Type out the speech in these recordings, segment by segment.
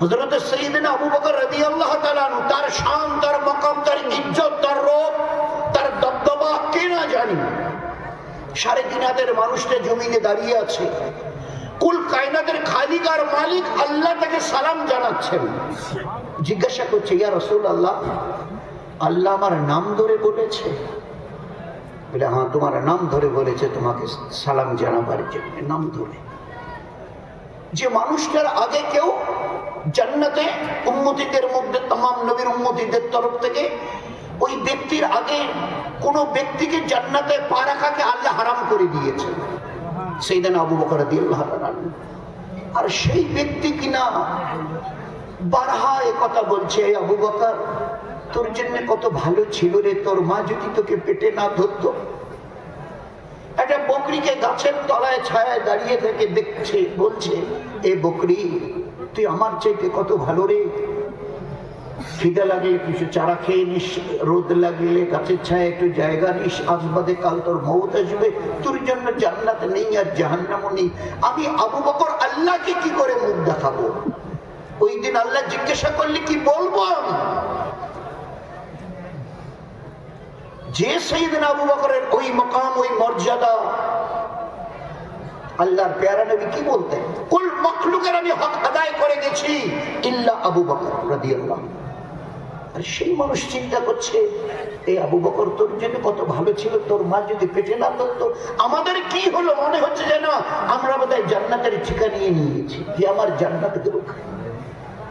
হজরত সঈদিন আবু বকর রবি আল্লাহ তার শান, তার মকাম, তার ইজ্জত, তার রোগ তার দবদবা, কে না জানি? সাড়ে তিন হাতের মানুষটা জমিনে দাঁড়িয়ে আছে। কুল কায়নাতের খালিক আর মালিক আল্লাহ তাকে সালাম জানাচ্ছেন। জিজ্ঞাসা করছে, ইয়া রসুল আল্লাহ আল্লাহ আমার নাম ধরে বলেছে? বলে হ্যাঁ তোমার নাম ধরে বলেছে, তোমাকে সালাম জানাবার জন্য, নাম ধরে। যে মানুষটার আগে কেউ জান্নাতে উন্মতিদের মধ্যে তাম নবীর উন্মতিদের তরফ থেকে ওই ব্যক্তির আগে কোন ব্যক্তিকে জান্নাতে পা রাখাকে আল্লাহ হারাম করে দিয়েছে সেই দিন আবু বকর আর সেই ব্যক্তি কিনা বারহা এ কথা বলছে "এই আবু বকর, তোর জন্য কত ভালো ছিল রে, তোর মা যদি তোকে পেটে না ধরতো? একটা বকরিকে গাছের তলায় ছায়ায় দাঁড়িয়ে থেকে দেখছে, বলছে, এ বকরি তুই আমার চাইতে কত ভালো রে? খিদে লাগলে কিছু চারা খেয়ে নিস, রোদ লাগলে গাছের ছায় একটু জায়গা নিস আসবাদে কাল তোর মৌত আসবে, তোর জন্য জান্নাত নেই আর জাহান্নামও নেই। আমি আবু বকর আল্লাহকে কি করে মুখ দেখাবো? ওই দিন আল্লাহ জিজ্ঞাসা করলে কি বলব? আমি যে সেইদিন আবু বকরের ওই মকাম, ওই মর্যাদা, আল্লাহর পেয়ারা নবী কি বলতেন? কুল মখলুকের আমি হক আদায় করে গেছি। ইল্লা আবু বকর রাদিয়াল্লাহু আর সেই মানুষ চিন্তা করছে, এই আবু বকর তোর জন্য কত ভালো ছিল, তোর মা যদি পেটে না ধরতো, আমাদের কি হলো? মনে হচ্ছে যেন আমরা বোধহয় জান্নাতের ঠিকা নিয়ে নিয়ে গেছি যে আমার জান্নাত দেবো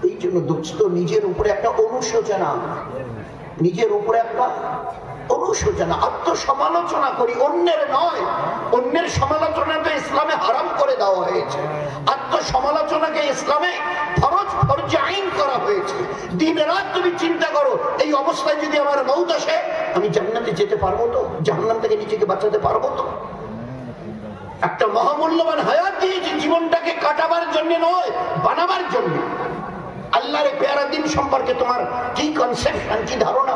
এই জন্য দোস্ত নিজের উপরে একটা অনুশোচনা, নিজের উপরে একটা অনুশোচনা আত্মসমালোচনা করি, অন্যের নয়। অন্যের সমালোচনা তো ইসলামে হারাম করে দেওয়া হয়েছে। আত্মসমালোচনাকে ইসলামে ফরজ ফরজ আইন করা হয়েছে। দিন রাত তুমি চিন্তা করো, এই অবস্থায় যদি আমার মৌত আসে, আমি জান্নাতে যেতে পারব তো? জাহান্নাম থেকে নিজেকে বাঁচাতে পারব তো? একটা মহামূল্যবান হায়াত দিয়েছি জীবনটাকে কাটাবার জন্য নয়, বানাবার জন্য। আল্লাহর পেয়ারা দিন সম্পর্কে তোমার কি কনসেপশন কি ধারণা?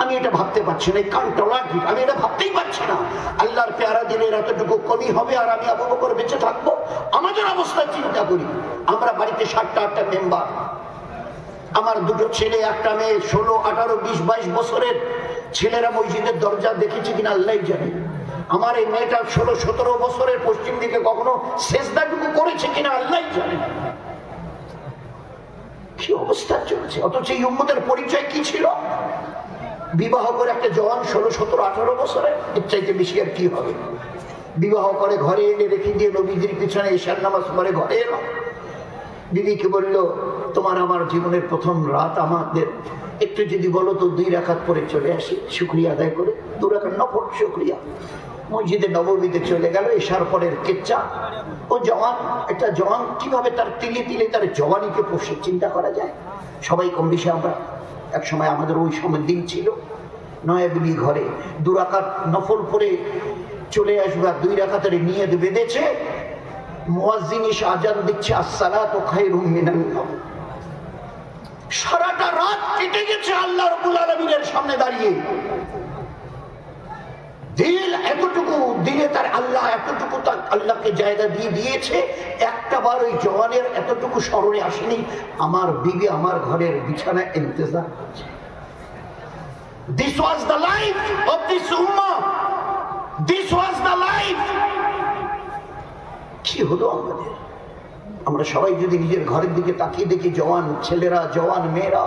আমি এটা ভাবতে পারছি না, এই কান টলা ঠিক আমি এটা ভাবতেই পারছি না। আল্লাহর পেয়ারা দিনের এতটুকু কমি হবে আর আমি আবু বকর বেঁচে থাকব? আমাদের অবস্থা চিন্তা করি। আমরা বাড়িতে সাতটা, আটটা মেম্বার। আমার দুটো ছেলে, একটা মেয়ে, ষোলো, আঠারো, বিশ, বাইশ বছরের। ছেলেরা মসজিদের দরজা দেখেছে কিনা আল্লাহ জানে। আমার এই মেয়েটা ষোলো, সতেরো বছরের, পশ্চিম দিকে কখনো শেষদাটুকু করেছে কিনা আল্লাহ জানে। কি অবস্থা চলছে? অথচ এই উম্মতের পরিচয় কি ছিল? বিবাহ করে একটা জওয়ান ষোলো, সতেরো, আঠারো বছরে, এর চাইতে বেশি আর কি হবে? বিবাহ করে ঘরে এনে রেখে দিয়ে নবীজির পিছনে ঈশান নামাজ পরে ঘরে এলো। বিবিকে বলল, তোমার আমার জীবনের প্রথম রাত আমাদের। একটু যদি বলো তো দুই রাখাত পরে চলে আসি, শুক্রিয়া আদায় করে। দু রাখাত নফর শুক্রিয়া। মসজিদে নবমীতে চলে গেল এসার পরের কেচ্চা ও জওয়ান, একটা জওয়ান, কীভাবে তার তিলে তিলে তার জওয়ানিকে পোষে, চিন্তা করা যায়? সবাই কম বেশি আমরা এক সময় আমাদের ওই সময় দিন ছিল নয়াগুলি ঘরে দুরাকাত নফল পরে চলে আসবে আর দুই রাখাতের নিয়ে বেঁধেছে আজান দিচ্ছে মিনান নাওম। সারাটা রাত কেটে গেছে আল্লাহ রবুল আলমিনের সামনে দাঁড়িয়ে দিল এতটুকু, দিলে তার আল্লাহ এতটুকু তার আল্লাহকে জায়গা দিয়ে দিয়েছে একটা বার ওই জওয়ানের এতটুকু স্মরণে আসেনি, আমার বিবি আমার ঘরের বিছানা ইন্তজার করছে। This was the life of this Umma this was the life কি হলো আমাদের? আমরা সবাই যদি নিজের ঘরের দিকে তাকিয়ে দেখি, জওয়ান ছেলেরা, জওয়ান মেয়েরা,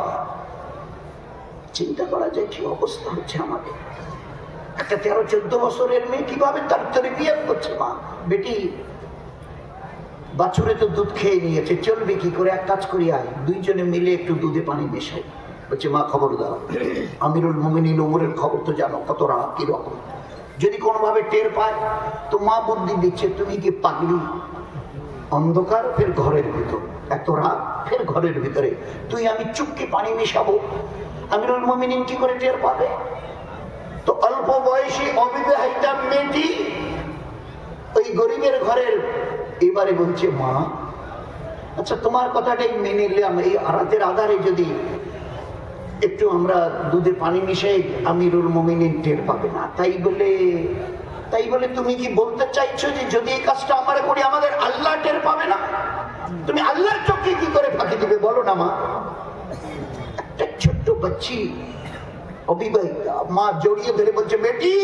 চিন্তা করা যায় কি অবস্থা হচ্ছে আমাদের? একটা তেরো চোদ্দ বছরের মেয়ে কীভাবে তার তরে করছে? মা, বেটি বাছুরে তো দুধ খেয়ে নিয়েছে, চলবে কি করে? এক কাজ করি, আয়। দুইজনে মিলে একটু দুধে পানি মেশাই। বলছে, মা, খবর দাও। আমিরুল মুমিনিন উমরের খবর তো জানো, কত রাগ কীরকম যদি কোনোভাবে টের পায়, তো মা বুদ্ধি দিচ্ছে, তুমি কি পাগলি? অন্ধকার, ফের ঘরের ভিতর। এত রাত, ফের ঘরের ভিতরে। তুই, আমি চুপকে পানি মেশাবো? আমিরুল মুমিনিন কি করে টের পাবে? তো অল্প বয়সী অবিবাহিতা মেয়েটি ওই গরিবের ঘরের এবারে বলছে, মা আচ্ছা তোমার কথাটাই মেনে নিলাম। এই রাতের আধারে যদি একটু আমরা দুধে পানি মিশাই আমিরুল মমিনিন টের পাবে না। তাই বলে তাই বলে তুমি কি বলতে চাইছো যে যদি এই কাজটা আমরা করি, আমাদের আল্লাহ টের পাবে না? তুমি আল্লাহর চোখে কি করে ফাঁকি দিবে বলো না, মা? একটা ছোট্ট বাচ্চি অবিবাহিতা, মা জড়িয়ে ধরে বলছে, বেটি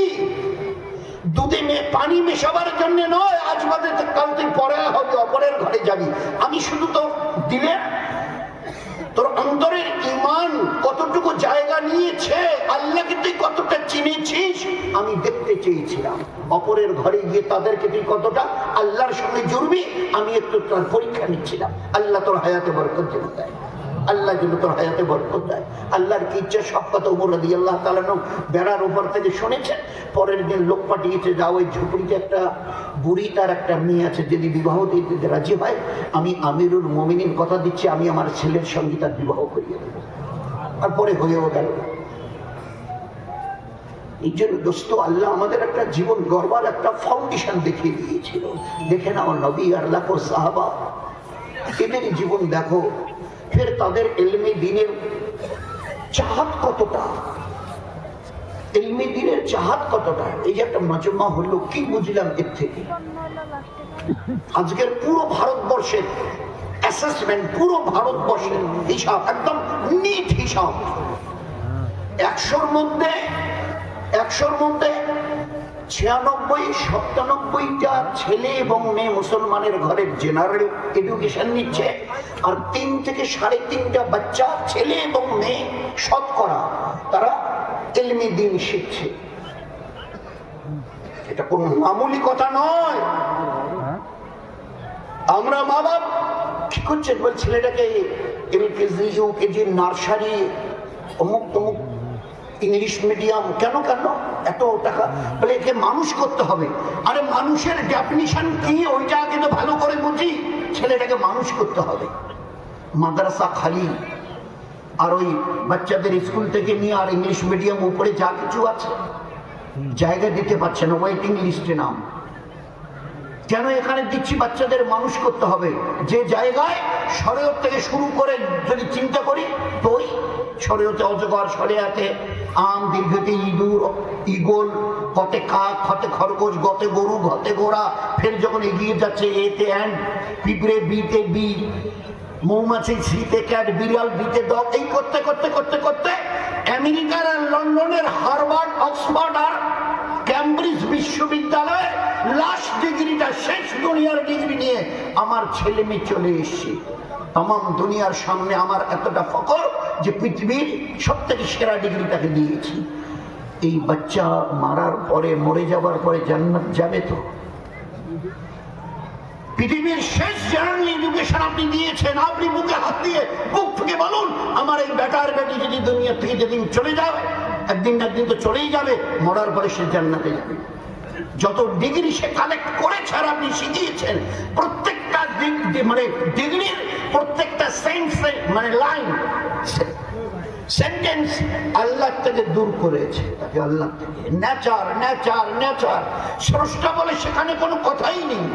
দুধে পানি মেশাবার জন্য নয়, আজ বাদে কাল তুই পরে হবে, অপরের ঘরে যাবি। আমি শুধু তো দিলে, তোর অন্তরের ইমান কতটুকু জায়গা নিয়েছে, আল্লাহকে তুই কতটা চিনেছিস, আমি দেখতে চেয়েছিলাম। অপরের ঘরে গিয়ে তাদেরকে তুই কতটা আল্লাহর সঙ্গে জুড়বি, আমি একটু তোর পরীক্ষা নিচ্ছিলাম। আল্লাহ তোর হায়াতে বরকত দেয়। আল্লাহ যেন তোর হায়াতে বরকত দেয়। আল্লাহর কি ইচ্ছা, সব কথা উমর রাদি আল্লাহ তালানো বেড়ার উপর থেকে শুনেছেন? পরের দিন লোক পাঠিয়েছে, যাও ওই ঝুপড়িতে একটা বুড়ি, তার একটা মেয়ে আছে যদি বিবাহ দিতে রাজি হয়। আমি আমিরুল মমিনিন কথা দিচ্ছি, আমি আমার ছেলের সঙ্গে তার বিবাহ করিয়ে দেবো। আর পরে হয়েও গেল। এই জন্য দোস্ত, আল্লাহ আমাদের একটা জীবন গড়বার একটা ফাউন্ডেশন দেখিয়ে দিয়েছিল। দেখে নাও নবী আর লাখো সাহাবা, এদের জীবন দেখো। ফের তাদের এলমি দিনের চাহাত কতটা? এলমে দিনের চাহাত কতটা? এই যে একটা মাজমা হলো, কি বুঝলাম এর থেকে? আজকের পুরো ভারতবর্ষের অ্যাসেসমেন্ট পুরো ভারতবর্ষের হিসাব, একদম নিট হিসাব। একশোর মধ্যে একশোর মধ্যে ছিয়ানব্বই, সাতানব্বইটা ছেলে এবং মেয়ে মুসলমানের ঘরে জেনারেল এডুকেশন নিচ্ছে। আর তিন থেকে সাড়ে তিনটা বাচ্চা ছেলে এবং মেয়ে শতকরা তারা এলমি দিন শিখছে। এটা কোনো মামুলি কথা নয়। আমরা মা বাপ কি করছেন বল ছেলেটাকে এলকেজি, ইউকেজি, নার্সারি অমুক তমুক ইংলিশ মিডিয়াম, কেন কেন? এত টাকা। বলে একে মানুষ করতে হবে। আরে মানুষের ডেফিনিশন কি? ওইটা আগে তো ভালো করে বুঝি। ছেলেটাকে মানুষ করতে হবে। মাদ্রাসা খালি। আর ওই বাচ্চাদের স্কুল থেকে নিয়ে আর ইংলিশ মিডিয়াম উপরে যা কিছু আছে, জায়গা দিতে পারছে না। ওয়েটিং লিস্টে নাম। কেন এখানে দিচ্ছি বাচ্চাদের মানুষ করতে হবে। যে জায়গায় শরীয়ত থেকে শুরু করে যদি চিন্তা করি তো ওই শরীয়তে অজগর, সরেয়াতে আম দীর্ঘতে ইঁদুর ইগল কতে কাক হতে খরগোশ, গতে গরু ঘতে ঘোড়া, ফের যখন এগিয়ে যাচ্ছে এতে অ্যান্ড পিঁপড়ে বিতে বি, মৌমাছি সিতে ক্যাট, বিড়াল বিতে ডগ, এই করতে করতে করতে করতে আমেরিকার আর লন্ডনের হারবার্ড অক্সফোর্ড আর ক্যামব্রিজ বিশ্ববিদ্যালয়ে লাস্ট ডিগ্রিটা শেষ দুনিয়ার ডিগ্রি নিয়ে আমার ছেলে মেয়ে চলে এসছে। তাম দুনিয়ার সামনে আমার এতটা ফকর যে পৃথিবীর সব থেকে সেরা ডিগ্রিটাকে দিয়েছি। এই বাচ্চা মারার পরে, মরে যাবার পরে জান্নাত যাবে তো? পৃথিবীর শেষ জেনারেল এডুকেশন আপনি দিয়েছেন, আপনি বুকে হাত দিয়ে বুক থেকে বলুন, আমার এই বেটার বেটি যদি দুনিয়া থেকে যেদিন চলে যাবে একদিন একদিন তো চলেই যাবে, মরার পরে সে জান্নাতে যাবে। যত ডিগ্রি সে কালেক্ট করেছে আর আপনি শিখিয়েছেন, প্রত্যেকটা মানে ডিগ্রির প্রত্যেকটা সেন্স মানে লাইন সেন্টেন্স আল্লাহ থেকে দূর করেছে, তাকে আল্লাহ থেকে। নেচার নেচার নেচার স্রষ্টা বলে সেখানে কোনো কথাই নেই।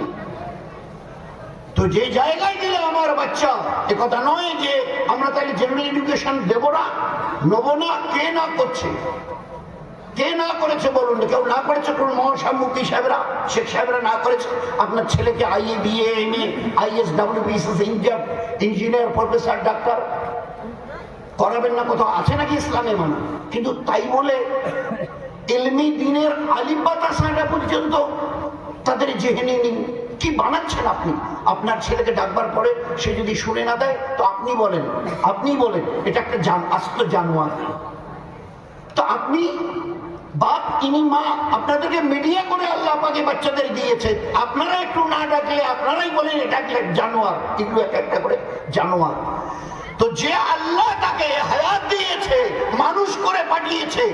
তো যে জায়গায় গেলে আমার বাচ্চা, এ কথা নয় যে আমরা তাহলে জেনারেল এডুকেশন দেব না, নেব না, কে না করছে। কে না করেছে বলুন, কেউ না করেছে কোন মহাসাব মুক্তি সাহেবরা শেখ সাহেবরা না করেছে, আপনার ছেলেকে IA BA M A IS W BSS engineer professor doctor করাবেন না কোথাও, আছে নাকি ইসলামে মানা কিন্তু তাই বলে এলমি দিনের আলিবাতাসাটা পর্যন্ত তাদের জেহেনে নিন, কি বানাচ্ছেন আপনি? আপনার ছেলেকে ডাকবার পরে সে যদি শুনে না দেয়, তো আপনি বলেন আপনি বলেন, এটা একটা জান, আস্ত জানোয়ার। তো আপনি বাপ, ইনি মা, আপনাদেরকে মিডিয়া করে আল্লাহ পাকে বাচ্চাদের দিয়েছে। আপনারা একটু না ডাকলে, আপনারাই বলেন, এটা জানোয়ার? এগুলো এক একটা করে জানোয়ার। তো যে আল্লাহ তাকে হায়াত দিয়েছে, মানুষ করে পাঠিয়েছে,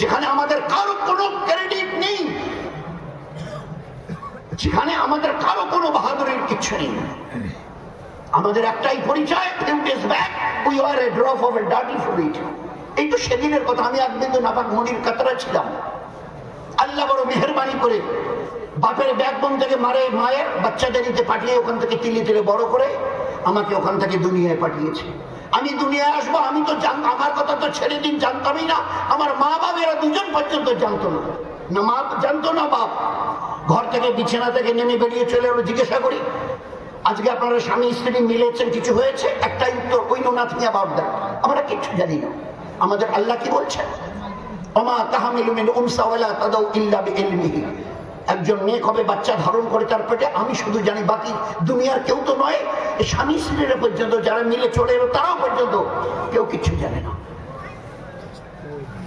যেখানে আমাদের কারও কোনো ক্রেডিট নেই, যেখানে আমাদের কারও কোনো বাহাদুরের কিছু নেই। আমাদের একটাই পরিচয় few days back, we were a drop of a dirty fluid এই তো সেদিনের কথা আমি এক বিন্দু নাপাক মনির কাতরা ছিলাম। আল্লাহ বড় মেহরবানি করে বাপের ব্যাকবন থেকে মারে মায়ের বাচ্চাদের নিতে পাঠিয়ে ওখান থেকে তিলে তিলে বড় করে আমাকে ওখান থেকে দুনিয়ায় পাঠিয়েছে। আমি দুনিয়ায় আসব, আমি তো আমার কথা তো ছেড়ে দিন, জানতামই না। আমার মা বাবেরা দুজন পর্যন্ত জানতো না। না মা জানতো না বাপ। ঘর থেকে, বিছানা থেকে নেমে বেরিয়ে চলে এলো, জিজ্ঞাসা করি, আজকে আপনারা স্বামী স্ত্রী মিলেছেন, কিছু হয়েছে? একটাই উত্তর, ওই নোনাথ মিয়া বাপ দেন। আমরা কিচ্ছু জানি না। আমাদের আল্লাহ কি বলছেন? অমা তাহামিলু মিন উনসা ওয়ালা তাদাউ ইল্লা বিইলমিহি। একজন মেয়ে কবে বাচ্চা ধারণ করে তার পেটে, আমি শুধু জানি বাকি দুনিয়ার কেউ তো নয় স্বামী স্ত্রীরা পর্যন্ত, যারা মিলে চলে এলো তারাও পর্যন্ত, কেউ কিছু জানে না।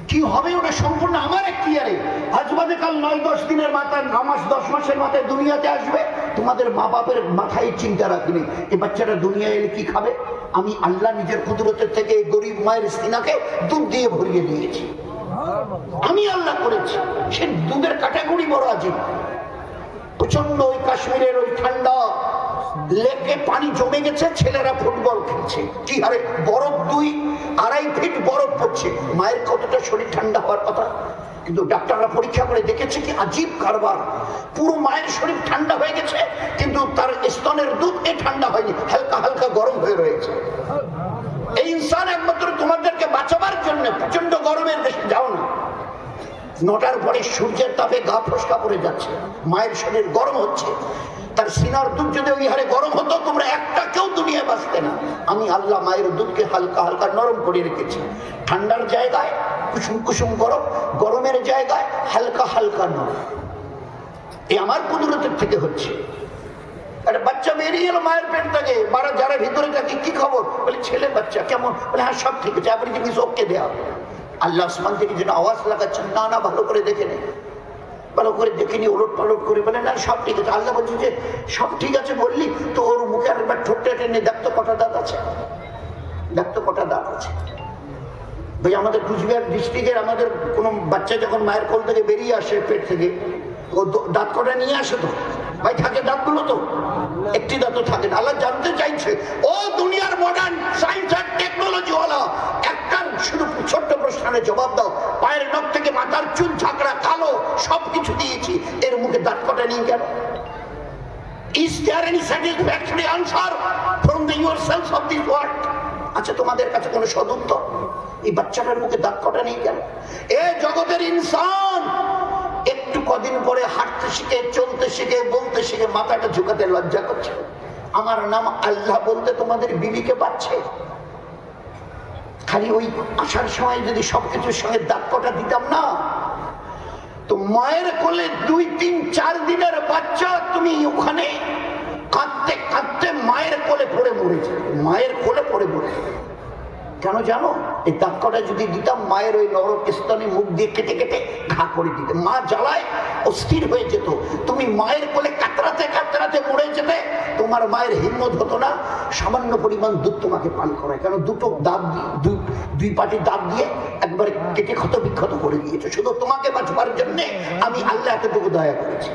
কি হবে ওটা সম্পূর্ণ আমার এখতিয়ারে। আজ বাদে কাল নয়, দশ দিনের মাথায়, ন মাস, দশ মাসের মাথায় দুনিয়াতে আসবে। তোমাদের মা বাপের মাথায় চিন্তা রাখিনি। এই বাচ্চাটা দুনিয়া এলে কি খাবে? আমি আল্লাহ নিজের কুদরতের থেকে এই গরিব মায়ের সিনাকে দুধ দিয়ে ভরিয়ে দিয়েছি। আমি আল্লাহ করেছি। সে দুধের ক্যাটাগরি বড় আছে প্রচণ্ড ওই কাশ্মীরের ওই ঠান্ডা লেকে পানি জমে গেছে, ছেলেরা ফুটবল খেলছে। কি হারে বরফ দুই আড়াই ফিট বরফ পড়ছে। মায়ের কতটা শরীর ঠান্ডা হওয়ার কথা? কিন্তু ডাক্তাররা পরীক্ষা করে দেখেছে কি আজীব কারবার। পুরো মায়ের শরীর ঠান্ডা হয়ে গেছে, কিন্তু তার স্তনের দুধ এ ঠান্ডা হয়নি, হালকা হালকা গরম হয়ে রয়েছে। এই ইনসান একমাত্র তোমাদেরকে বাঁচাবার জন্য প্রচণ্ড গরমের দেশে যাও না। নটার পরে সূর্যের তাপে গা ফসকা পড়ে যাচ্ছে। মায়ের শরীর গরম হচ্ছে। তার সিনার দুধ যদি ওই হারে গরম হতো, তোমরা একটা কেউ দুনিয়ায় বাঁচতে না। আমি আল্লাহ মায়ের দুধকে হালকা হালকা নরম করে রেখেছি। ঠান্ডার জায়গায় কুসুম কুসুম গরম, গরমের জায়গায় হালকা হালকা নরম। এই আমার কুদরতের থেকে হচ্ছে। একটা বাচ্চা বেরিয়ে এলো মায়ের পেট থেকে, মারা যারা ভিতরে থাকে, কি খবর? বলে, ছেলে বাচ্চা, কেমন? বলে হ্যাঁ সব ঠিক আছে আপনি জিনিস ওকে দেওয়া আল্লাহ আসমান থেকে যেন আওয়াজ লাগাচ্ছেন, না না, ভালো করে দেখে নে। ভালো করে দেখিনি ওলট পালট করে বলে, না, সব ঠিক আছে। আল্লাহ বলছে যে, সব ঠিক আছে বললি? তো ওর মুখে আর আরেকবার ঠোঁটটা টেনে দেখতো কটা দাঁত আছে? দেখতো কটা দাঁত আছে? ভাই, আমাদের কুচবিহার ডিস্ট্রিক্টের আমাদের কোনো বাচ্চা যখন মায়ের কোল থেকে বেরিয়ে আসে পেট থেকে, ও দাঁত কটা নিয়ে আসে তো? ভাই, থাকে দাঁতগুলো তো। একটি দাঁত থাকে না। আল্লাহ জানতে চাইছে, ও দুনিয়ার মডার্ন সায়েন্স আর টেকনোলজি ওয়ালা একটা শুধু ছোট্ট প্রশ্নের জবাব দাও। পায়ের নখ থেকে মাথার চুল, ঝাঁকড়া কালো সব কিছু দিয়েছি। এর মুখে দাঁত কটা নিয়ে কেন? Is there any satisfactory answer from the yourselves of this world? আচ্ছা তোমাদের কাছে কোনো সদুত্তর? এই বাচ্চাটার মুখে দাঁত কটা নেই কেন? এ জগতের ইনসান! একটু কদিন পরে হাঁটতে শিখে, চলতে শিখে, বলতে শিখে মাথাটা ঝুঁকাতে লজ্জা করছে। আমার নাম আল্লাহ বলতে তোমাদের বিবিকে পাচ্ছে। খালি ওই আসার সময় যদি সবকিছুর সঙ্গে দাঁত কটা দিতাম না, তো মায়ের কোলে দুই, তিন, চার দিনের বাচ্চা তুমি ওখানে কাঁদতে কাঁদতে মায়ের কোলে পড়ে মরেছে মায়ের কোলে পড়ে মরেছে কেন জানো? এই দাক্কটা যদি দিতাম, মায়ের ওই নরক স্তনে মুখ দিয়ে কেটে কেটে ঘা করে দিতে। মা জ্বালায়, অস্থির হয়ে যেত। তুমি মায়ের কোলে কাতরাতে কাতরাতে মরে যেতে, তোমার মায়ের হিম্মত হতো না। সামান্য পরিমাণ দুধ তোমাকে পান করায়। কেন? দুটো দাঁত দুই দুই পাটি দাঁত দিয়ে একবারে কেটে ক্ষত বিক্ষত করে দিয়েছে। শুধু তোমাকে বাঁচবার জন্যে আমি আল্লাহ এতটুকু দয়া করেছি।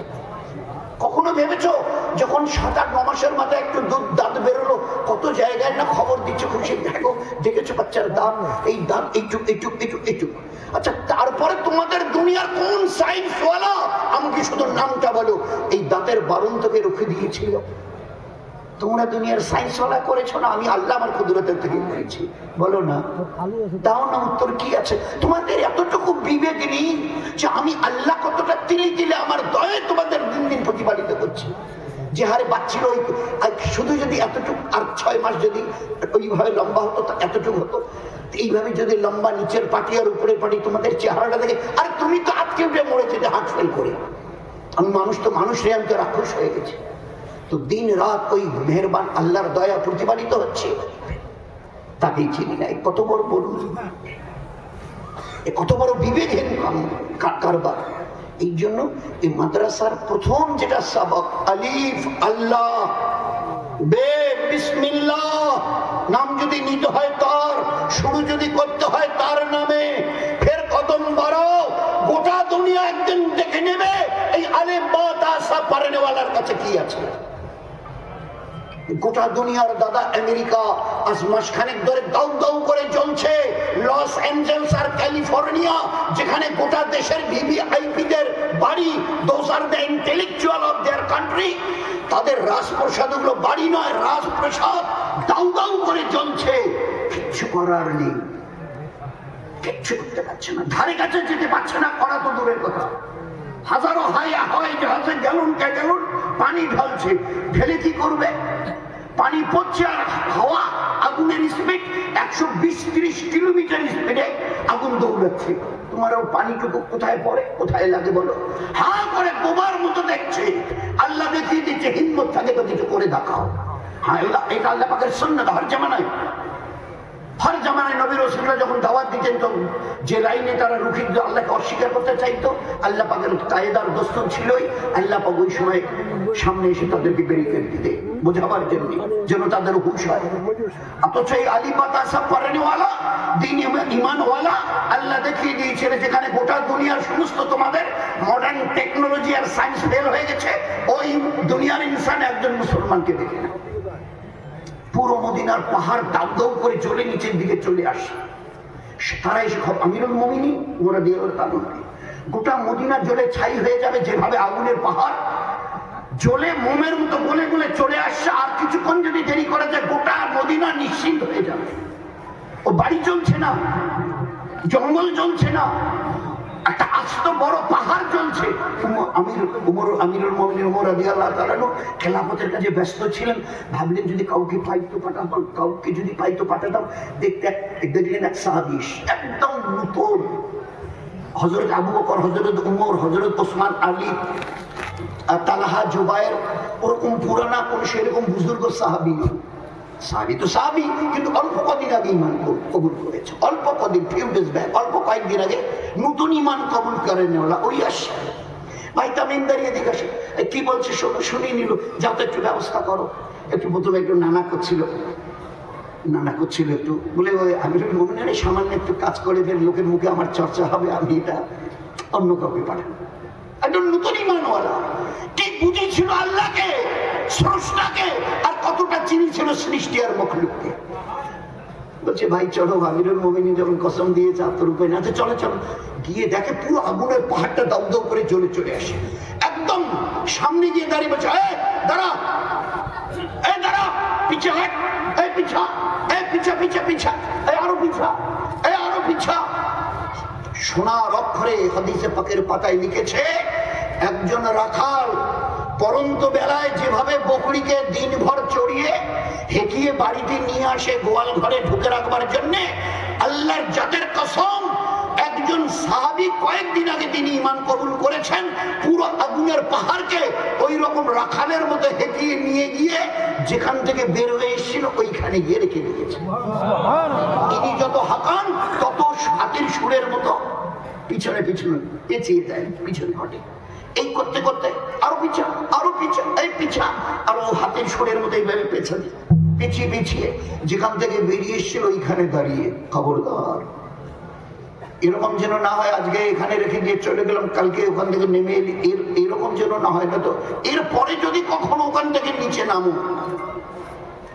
কখনো ভেবেছো যখন সাত আট ন মাসের মাথায় একটু দুধ দাঁত বেরোলো, কত জায়গায় না খবর দিচ্ছে খুশি দেখো, দেখেছ বাচ্চার দাঁত? এই দাঁত এইটুক এইটুক এইটুক এইটুক। আচ্ছা তারপরে তোমাদের দুনিয়ার কোন সাইন্স ওয়ালা আমাকে শুধু নামটা বলো। এই দাঁতের বারণ তোকে রুখে দিয়েছিল। তোমরা দুনিয়ার সাইন্স ওয়ালা করেছ না? আমি আল্লাহ আমার কুদরতের থেকে করেছি। বলো না। দাও না, উত্তর কি আছে? তোমাদের এতটুকু বিবেক নেই যে আমি আল্লাহ কতটা তিলে তিলে আমার দয়ে তোমাদের দিন দিন প্রতিপালিত করছি। যে হারে বাচ্চির ওই শুধু যদি এতটুকু, আর ছয় মাস যদি ওইভাবে লম্বা হতো, তা এতটুকু হতো। এইভাবে যদি লম্বা নিচের পাটি আর উপরে পাটি তোমাদের চেহারাটা দেখে, আরে তুমি তো আজকে উঠে মরে যেতে হাত ফেল করে। আমি মানুষ তো মানুষ রে, আমি তো রাক্ষস হয়ে গেছি। তো দিন রাত ওই মেহরবান আল্লাহর দয়া প্রতিপালিত হচ্ছে। তাকেই চিনি নাই কত বড় বলুন। এ কত বড় বিবেকহীন কারবার। এই জন্য এই মাদ্রাসার প্রথম যেটা সাবক, আলিফ, আল্লাহ, বে, বিসমিল্লাহ, নাম যদি নিতে হয় তার, শুরু যদি করতে হয় তার নামে, ফের কদম বাড়াও, গোটা দুনিয়া একদিন দেখে নেবে, এই আলিফ, বা, তা তাসা পারেনেওয়ালার কাছে কি আছে? গোটা দুনিয়ার দাদা আমেরিকা আজ মাসখানেক ধরে দাউ দাউ করে জ্বলছে লস অ্যাঞ্জেলস আর ক্যালিফোর্নিয়া, যেখানে গোটা দেশের ভিভিআইপিদের বাড়ি those are the intellectual of their country তাদের রাজপ্রসাদগুলো বাড়ি নয়, রাজপ্রসাদ, দাউ দাউ করে জ্বলছে কিচ্ছু করার নেই। কিচ্ছু করতে পারছে না। ধারে কাছে যেতে পারছে না, করা তো দূরের কথা। হাজারো হাই হাওয়াই জাহাজে গ্যালন কে গ্যালন পানি ঢালছে। ঢেলে কি করবে? পানি পড়ছে আর হাওয়া আগুনের স্পিড একশো বিশ ত্রিশ কিলোমিটার স্পিডে আগুন দৌড়াচ্ছে। তোমারও পানিটুকু কোথায় পড়ে? কোথায় লাগে বলো? হা করে বোবার মতো দেখছে। আল্লাহ দেখিয়ে দিচ্ছে, হিম্মত থাকে তো কিছু করে দেখাও। হ্যাঁ এটা আল্লাহ পাকের সন্ন্যত হর জামানায় হর জামানায় নবীর রসুলরা যখন দাওয়াত দিতেন তো যে লাইনে তারা রুখিত আল্লাহকে অস্বীকার করতে চাইতো। আল্লাহ পাকের কায়দার দোস্তন ছিলই। আল্লাহ পাক ওই সময় সামনে এসে তাদেরকে ব্যারিকেড দিতে বোঝাবার জন্য যেন তাদের হুশ হয়। অথচ এই আলী পাতা সব পারেনিওয়ালা, দিন ইমানওয়ালা, আল্লাহ দেখিয়ে দিয়েছেন যেখানে গোটা দুনিয়ার সমস্ত তোমাদের মডার্ন টেকনোলজি আর সায়েন্স ফেল হয়ে গেছে, ওই দুনিয়ার ইনসান একজন মুসলমানকে দেখে না। পুরো মদিনার পাহাড় দাউ দাউ করে চলে নিচের দিকে চলে আসে। তারা খবর আমিরুল মমিনী ওরা দিয়ে। গোটা মদিনা জলে ছাই হয়ে যাবে যেভাবে আগুনের পাহাড়। জলে মোমের মতো গলে গলে চলে আসছে, আর কিছুক্ষণ যদি দেরি করা যায়, গোটা মদিনা নিশ্চিন্ত হয়ে যাবে। ও বাড়ি চলছে না, জঙ্গল চলছে না একটা আস্ত বড় পাহাড় চলছে আমির, উমর, আমিরুল মমিন উমর আদি আল্লাহ তালানো খেলাফতের কাছে ব্যস্ত ছিলেন। ভাবলেন যদি কাউকে পাইতো পাঠাতাম, কাউকে যদি পাইতো পাঠাতাম, দেখতে দেখলেন এক সাহাবিস একদম নতুন। হজরত আবু বকর হজরত উমর হজরত ওসমান আলী তালাহা, জুবায়ের, ওরকম পুরানা কোন সেরকম বুজুর্গ সাহাবি নয় সাহাবি তো সাহাবি কিন্তু অল্প কদিন আগে ইমান কবুল- করেছে। অল্প কদিন ফিউ ডেজ ব্যাক অল্প কয়েকদিন আগে নতুন ইমান কবুল করে নেওয়া ওই আসছে ভাই, তামিম দাঁড়িয়ে দিকে আসে। কি বলছে, শোনো, শুনিয়ে নিল। যাও তো একটু ব্যবস্থা করো। একটু প্রথমে একটু নানা করছিল। নানা করছিল একটু। বলে, ওই আমিরুল সামান্য একটু কাজ করে ফের লোকের মুখে আমার চর্চা হবে, আমি এটা অন্য কাউকে পাঠাবো। একজন নতুন ইমানওয়ালা কি বুঝেছিল আল্লাহকে। স্রষ্টাকে আর কতটা চিনিছিল সৃষ্টি আর মখলুককে? বলছে ভাই চলো আমিরুল মোমিনী যখন কসম দিয়েছে আত্মরূপে না চলো চলো। গিয়ে দেখে পুরো আগুনের পাহাড়টা দাউ করে চলে চলে আসে। একদম সামনে গিয়ে দাঁড়িয়ে বলছে "এই, দাঁড়া। এই দাঁড়া। পিছে হট। এই পিছা। এই পিছা পিছা পিছা। এই আরও পিছা। এই আরও পিছা। সোনার অক্ষরে হাদিসে পাকের পাতায় লিখেছে একজন রাখাল পরন্ত বেলায় যেভাবে বকরিকে দিনভর চড়িয়ে হেঁকিয়ে বাড়িতে নিয়ে আসে গোয়াল ঘরে ঢুকে রাখবার জন্য, আল্লাহর জাতের কসম, একজন সাহাবি কয়েকদিন আগে তিনি ইমান কবুল করেছেন, পুরো আগুনের পাহাড়কে ওই রকম রাখালের মতো হেঁকিয়ে নিয়ে গিয়ে যেখান থেকে বের হয়ে এসেছিল ওইখানে গিয়ে রেখে দিয়েছে। তিনি যত হাঁকান, তত হাতির সুরের মতো পিছনে পিছনে পেঁচিয়ে দেয়, পিছনে ঘটে। এই করতে করতে আরও পিছা আরও পিছা, এই পিছা। আরও হাতের সুরের মতো এইভাবে পেছাতে পেঁচিয়ে পেঁচিয়ে যেখান থেকে বেরিয়ে এসেছিল, ওইখানে দাঁড়িয়ে খবরদার। এরকম যেন না হয়, আজকে এখানে রেখে দিয়ে চলে গেলাম, কালকে ওখান থেকে নেমে এলি। এর, এরকম যেন না হয় না তো? এরপরে যদি কখনো ওখান থেকে নিচে নামো,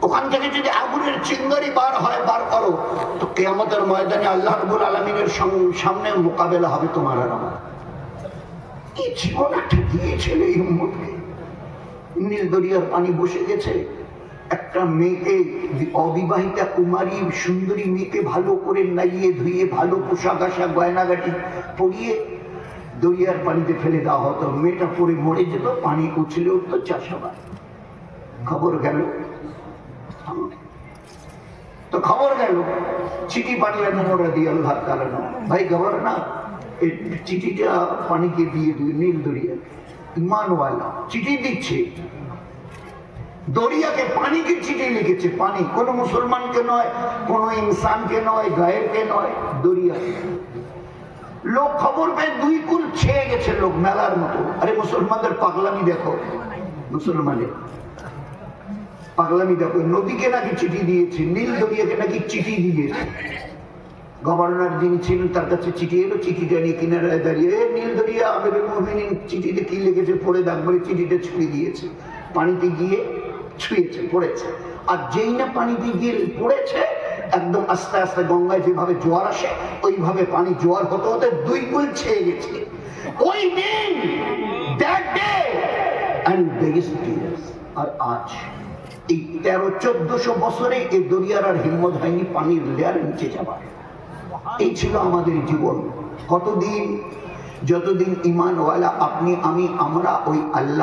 ওখান থেকে যদি আগুনের চিঙ্গারি বার হয়, বার করো, তো কেয়ামতের ময়দানে আল্লাহ আলমিনের সামনে মোকাবেলা হবে তোমার আর আমার। কি একটা দিয়েছিল এই উম্মতকে নীল দরিয়ার পানি বসে গেছে। একটা মেয়েকে অবিবাহিতা কুমারী সুন্দরী মেয়েকে ভালো করে নাইয়ে ধুয়ে, ভালো পোশাক আশাক, গয়নাগাটি পরিয়ে দরিয়ার পানিতে ফেলে দেওয়া হতো। মেয়েটা পরে মরে যেত, পানি উছলে উঠতো চাষাবাদ। খবর গেল? তো খবর গেল, চিঠি পাঠালেন ওরা দিয়ে আল্লাহ কারণ ভাই খবর না চিঠিটা পানিকে দিয়ে দিয়ে নীল দরিয়া ইমানওয়ালা চিঠি দিচ্ছে। দরিয়াকে পানিকে চিঠি লিখেছে, পানি। কোন মুসলমানকে নয়, কোন ইনসানকে নয় গায়েরকে নয় দরিয়াকে লোক খবর পেয়ে দুই কুল ছেয়ে গেছে লোক মেলার মতো। আরে মুসলমানদের পাগলামি দেখো। মুসলমানের। পাগলামি দেখো, নদীকে নাকি চিঠি দিয়েছে, নীল দরিয়াকে নাকি চিঠি দিয়েছে। গভর্নর যিনি ছিলেন তার কাছে চিঠি এলো চিঠিটা নিয়ে কিনারায় দাঁড়িয়ে "এ, নীল দরিয়া আমির মোহিনী চিঠিতে কি লিখেছে? পড়ে দেখ বলে চিঠিটা ছুঁয়ে দিয়েছে। পানিতে গিয়ে ছুঁয়েছে পড়েছে। আর যেই না পানিতে গিয়ে পড়েছে একদম আস্তে আস্তে গঙ্গায় যেভাবে জোয়ার আসে ওইভাবে পানি জোয়ার হতে হতে দুই গুল ছেয়ে গেছে। ওই দিন দ্যাট ডে অ্যান্ড আর আজ এই তেরো চোদ্দশো বছরে এই দরিয়ার আর হিম্মত হয়নি পানির লেয়ার নিচে যাবার। এই ছিল আমাদের জীবন। কতদিন যতদিন ইমানওয়ালা আপনি আমি আমরা ওই আল্লাহ